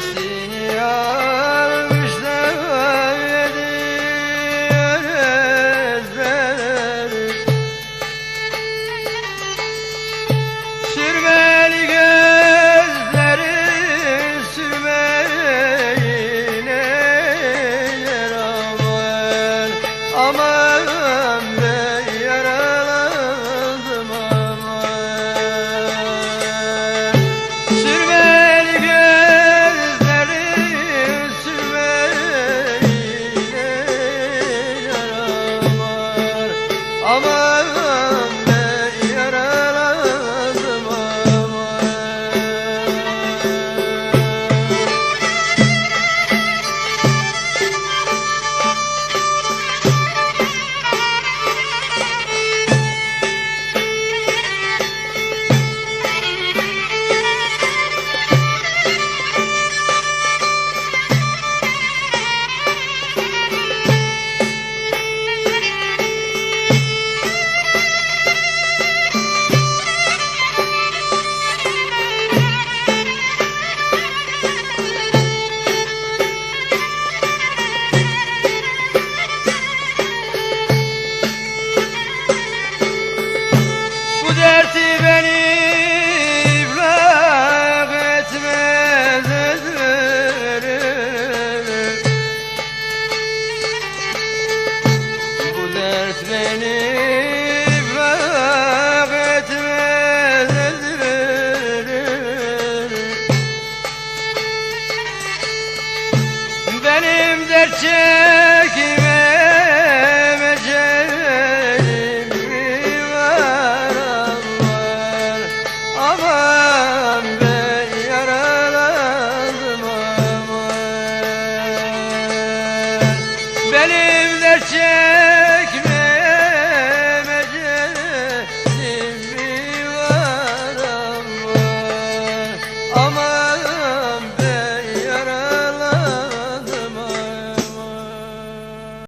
sincere Dert beni Benim dert çekmem ecelim mi var aman ben yaralandım aman. Benim çekmem